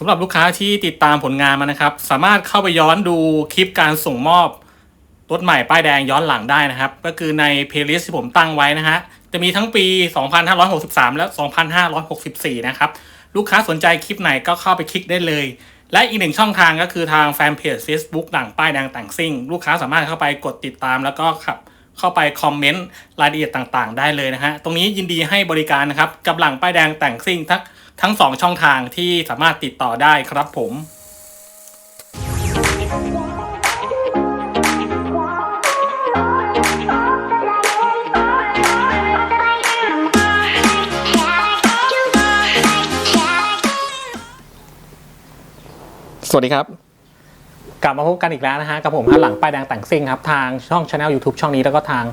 สำหรับลูกค้าที่ติดตามผลงานมานะครับ สามารถเข้าไปย้อนดูคลิปการส่งมอบรถใหม่ป้ายแดงย้อนหลังได้นะครับ ก็คือในเพลย์ลิสต์ที่ผมตั้งไว้นะฮะจะมีทั้งปี 2563 และ 2564 นะครับ ลูกค้าสนใจคลิปไหนก็เข้าไปคลิกได้เลย และอีกหนึ่งช่องทางก็คือทางแฟนเพจ Facebook หลังป้ายแดงแต่งซิ่ง ลูกค้าสามารถเข้าไปกดติดตามแล้วก็ขับเข้าไปคอมเมนต์รายละเอียดต่างๆ ได้เลยนะฮะ ตรงนี้ยินดีให้บริการนะครับกับหลังป้ายแดงแต่งซิ่งทั้ง ทั้งสองช่องทางที่สามารถติดต่อได้ครับผมสวัสดีครับ กลับมาพบกันอีกแล้วนะฮะ กับผมฮะหลังป้ายแดงแต่งซิ่งครับ ทางช่องช anel YouTube ช่องนี้แล้วก็ทาง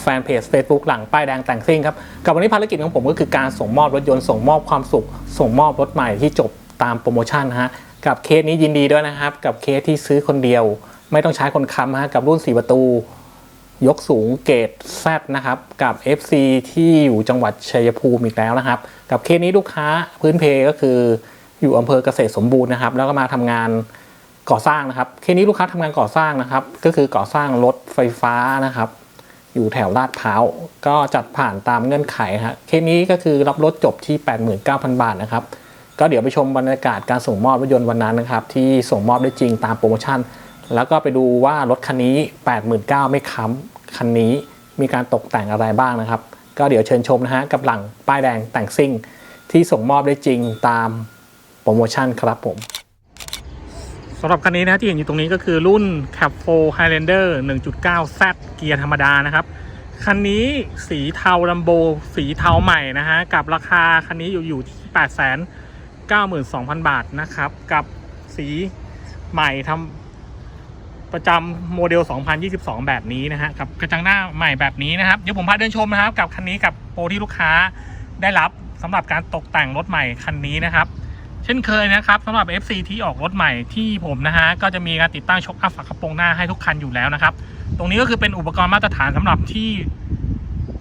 แฟนเพจ Facebook หลังป้ายแดงแต่งซิ่งครับ กับวันนี้ภารกิจของผมก็คือการส่งมอบรถยนต์ส่งมอบความสุข ส่งมอบรถใหม่ที่จบตามโปรโมชั่นนะฮะ กับเคสนี้ยินดีด้วยนะครับ กับเคสที่ซื้อคนเดียว ไม่ต้องใช้คนค้ำฮะกับรุ่น 4 ประตู ยกสูงเกรดแซนะครับ กับ FC ที่อยู่จังหวัดชัยภูมิอีกแล้วนะครับ กับเคสนี้ลูกค้าพื้นเพก็คืออยู่อำเภอเกษตรสมบูรณ์นะครับ แล้วก็มาทำงานก่อสร้างนะครับ เคสนี้ลูกค้าทำงานก่อสร้างนะครับ ก็คือก่อสร้างรถไฟฟ้านะครับ อยู่แถวลาดพร้าวก็จัดผ่านตามเงื่อนไขฮะเคสนี้ก็คือรับรถจบที่ 89,000 บาทนะครับ ก็เดี๋ยวไปชมบรรยากาศการส่งมอบรถยนต์วันนั้นนะครับ ที่ส่งมอบได้จริงตามโปรโมชั่น แล้วก็ไปดูว่ารถคันนี้ 89,000ไม่ค้ำคันนี้มีการตกแต่งอะไรบ้างนะครับ ก็เดี๋ยวเชิญชมนะฮะกับหลังป้ายแดงแต่งซิ่งที่ส่งมอบได้จริงตามโปรโมชั่นครับผม สำหรับคันนี้นะที่เห็นอยู่ตรงนี้ก็คือรุ่น Cap 4 Highlander 1.9 Z เกียร์ธรรมดานะครับ คันนี้สีเทาลัมโบสีเทาใหม่นะฮะ กับราคาคันนี้อยู่อยู่ที่ 8 9 2 0 0 0 บาทนะครับ กับสีใหม่ทำประจำโมเดล 2022 แบบนี้นะฮะ กับกระจังหน้าใหม่แบบนี้นะครับ เดี๋ยวผมพาเดินชมนะครับ กับคันนี้กับโปรที่ลูกค้าได้รับสำหรับการตกแต่งรถใหม่คันนี้นะครับ เช่นเคยนะครับสำหรับ FC ที่ออกรถใหม่ที่ผมนะฮะก็จะมีการติดตั้งช็อคอัพฝากระโปรงหน้าให้ทุกคันอยู่แล้วนะครับ ตรงนี้ก็คือเป็นอุปกรณ์มาตรฐานสำหรับที่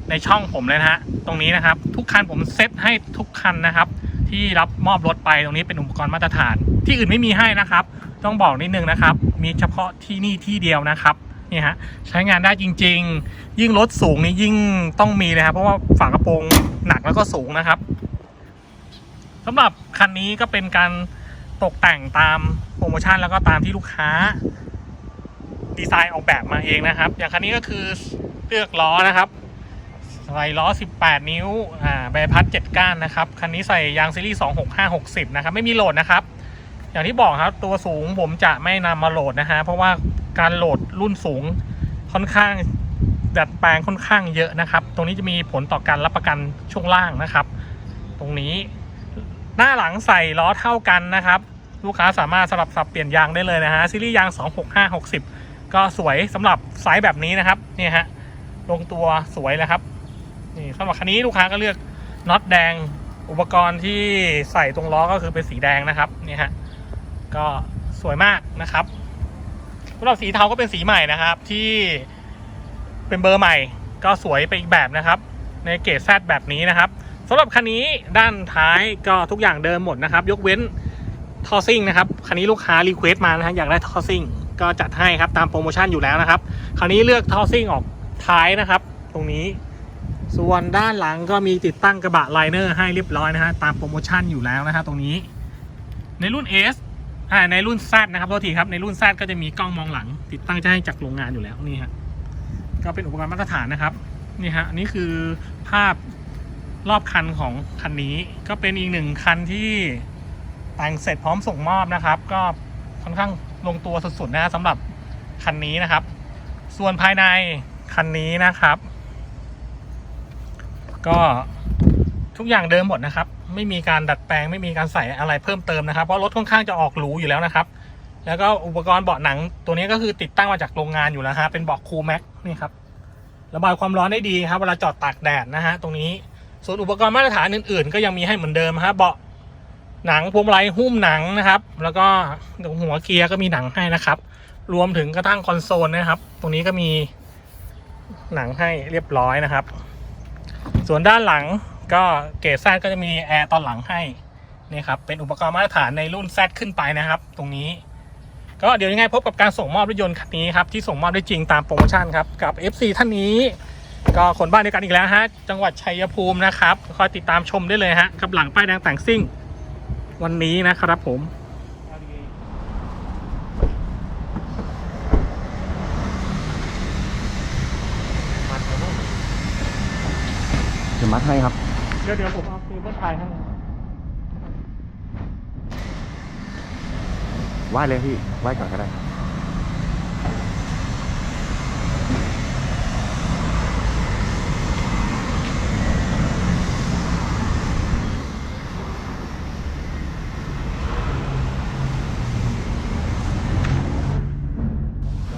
ในช่องผมเลยนะฮะตรงนี้นะครับ ทุกคันผมเซตให้ทุกคันนะครับ ที่รับมอบรถไปตรงนี้เป็นอุปกรณ์มาตรฐาน ที่อื่นไม่มีให้นะครับ ต้องบอกนิดนึงนะครับ มีเฉพาะที่นี่ที่เดียวนะครับนี่ฮะใช้งานได้จริง ๆ ยิ่งรถสูงนี่ยิ่งต้องมีเลยครับเพราะว่าฝากระโปรงหนักแล้วก็สูงนะครับ สำหรับคันนี้ก็เป็นการตกแต่งตามโปรโมชั่นแล้วก็ตามที่ลูกค้า ดีไซน์ออกแบบมาเองนะครับ อย่างคันนี้ก็คือเลือกล้อนะครับใส่ล้อ 18 นิ้ว อ่า ใบพัด 7 ก้านนะครับ คันนี้ใส่ยางซีรีส์ 26560 นะครับ ไม่มีโหลดนะครับ อย่างที่บอกครับ ตัวสูงผมจะไม่นำมาโหลดนะฮะ เพราะว่าการโหลดรุ่นสูงค่อนข้างดัดแปลงค่อนข้างเยอะนะครับ ตรงนี้จะมีผลต่อการรับประกันช่วงล่างนะครับ ตรงนี้ น้าหลังใส่ล้อเท่ากันนะครับ ลูกค้าสามารถสลับสับเปลี่ยนยางได้เลยนะฮะซีรีส์ยาง 265 60 ก็สวยสำหรับไซส์แบบนี้นะครับนี่ฮะลงตัวสวยเลยครับนี่สำหรับคันนี้ลูกค้าก็เลือกน็อตแดงอุปกรณ์ที่ใส่ตรงล้อก็คือเป็นสีแดงนะครับนี่ฮะก็สวยมากนะครับสำหรับสีเทาก็เป็นสีใหม่นะครับ ที่เป็นเบอร์ใหม่ก็สวยไปอีกแบบนะครับ ในเกรดแซดแบบนี้นะครับ สำหรับคันนี้ด้านท้ายก็ทุกอย่างเดิมหมดนะครับ ยกเว้นทอซิ่งนะครับคันนี้ลูกค้ารีเควสต์มานะฮะอยากได้ทอซิ่งก็จัดให้ครับตามโปรโมชั่นอยู่แล้วนะครับคันนี้เลือกทอซิ่งออกท้ายนะครับ ตรงนี้ ส่วนด้านหลังก็มีติดตั้งกระบะไลเนอร์ให้เรียบร้อยนะฮะตามโปรโมชั่นอยู่แล้วนะฮะตรงนี้ ในรุ่น S อ่าในรุ่น Z นะครับโทษทีครับในรุ่น Z ก็จะมีกล้องมองหลัง ติดตั้งจะให้จากโรงงานอยู่แล้วนี่ฮะก็เป็นอุปกรณ์มาตรฐานนะครับนี่ฮะนี่คือภาพ รอบคันของคันนี้ก็เป็นอีกหนึ่งคันที่แต่งเสร็จพร้อมส่งมอบนะครับ ก็ค่อนข้างลงตัวสุดๆนะสำหรับคันนี้นะครับ ส่วนภายในคันนี้นะครับ ก็ทุกอย่างเดิมหมดนะครับ ไม่มีการดัดแปลงไม่มีการใส่อะไรเพิ่มเติมนะครับเพราะรถค่อนข้างจะออกหรูอยู่แล้วนะครับ แล้วก็อุปกรณ์เบาะหนังตัวนี้ก็คือติดตั้งมาจากโรงงานอยู่แล้วฮะเป็นเบาะคูลแม็กนี่ครับระบายความร้อนได้ดีครับเวลาจอดตากแดดนะฮะตรงนี้ ส่วนอุปกรณ์มาตรฐานอื่น ๆ ก็ยังมีให้เหมือนเดิมฮะเบาะหนังพวงมาลัยหุ้มหนังนะครับ แล้วก็หัวเกียร์ก็มีหนังให้นะครับ รวมถึงกระทั่งคอนโซลนะครับ ตรงนี้ก็มีหนังให้เรียบร้อยนะครับ ส่วนด้านหลังก็เกรดแซก็จะมีแอร์ตอนหลังให้นี่ครับเป็นอุปกรณ์มาตรฐานในรุ่น Z ขึ้นไปนะครับ ตรงนี้ ก็เดี๋ยวยังไงพบกับการส่งมอบรถยนต์คันนี้ครับที่ส่งมอบได้จริงตามโปรโมชั่นครับกับ FC ท่านนี้ ก็คนบ้านเดียวกันอีกแล้วฮะ จังหวัดชัยภูมินะครับคอยติดตามชมได้เลยฮะ กับหลังป้ายแดงแต่งซิ่ง วันนี้นะครับผมจะมัดให้ครับ เดี๋ยวเดี๋ยวผมเอาเคเบิลไทยให้ไหว้เลยพี่ไหว้ก่อนก็ได้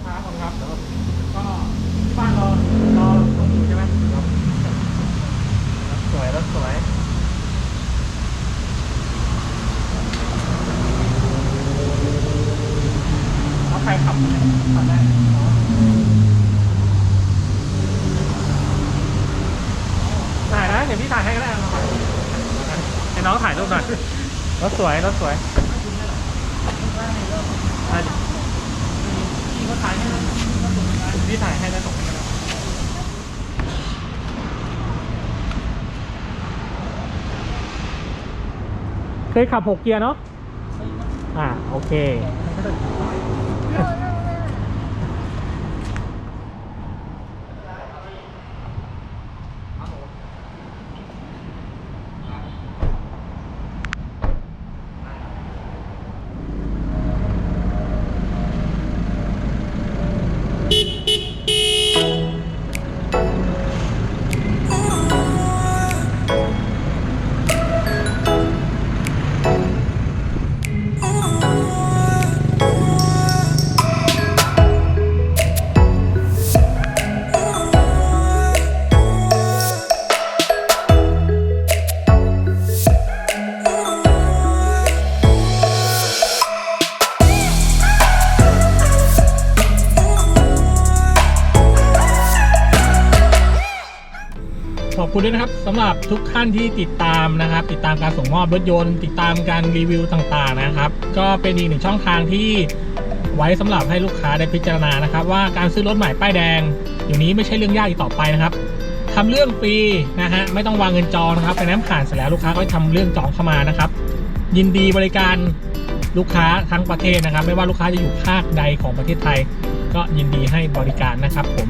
ครับผมครับก็ที่บ้านรอรอส่งอยู่ใช่ไหมครับสวยแล้วสวยเอาใค รขับขับได้ถ่ายนะเดี๋ยวพี่ถ่ายให้ก็ได้เอาให้น้องถ่ายรูปหน่อยรถสวยรถสวยพี่เขาถ่ายให้นะพี่ถ่ายให้แล้วส่งให้ก็ได้เคยขับหกเกียร์เนาะอ่าโอเค คุณด้วยนะครับสำหรับทุกท่านที่ติดตามนะครับ ติดตามการส่งมอบรถยนต์ ติดตามการรีวิวต่างๆนะครับ ก็เป็นอีกหนึ่งช่องทางที่ไว้สำหรับให้ลูกค้าได้พิจารณานะครับ ว่าการซื้อรถใหม่ป้ายแดงอยู่นี้ไม่ใช่เรื่องยากอีกต่อไปนะครับทำเรื่องฟรีนะฮะไม่ต้องวางเงินจองนะครับไฟแนนซ์ผ่านเสร็จแล้วลูกค้าก็ทำเรื่องจองเข้ามานะครับ ยินดีบริการลูกค้าทั้งประเทศนะครับ ไม่ว่าลูกค้าจะอยู่ภาคใดของประเทศไทย ก็ยินดีให้บริการนะครับผม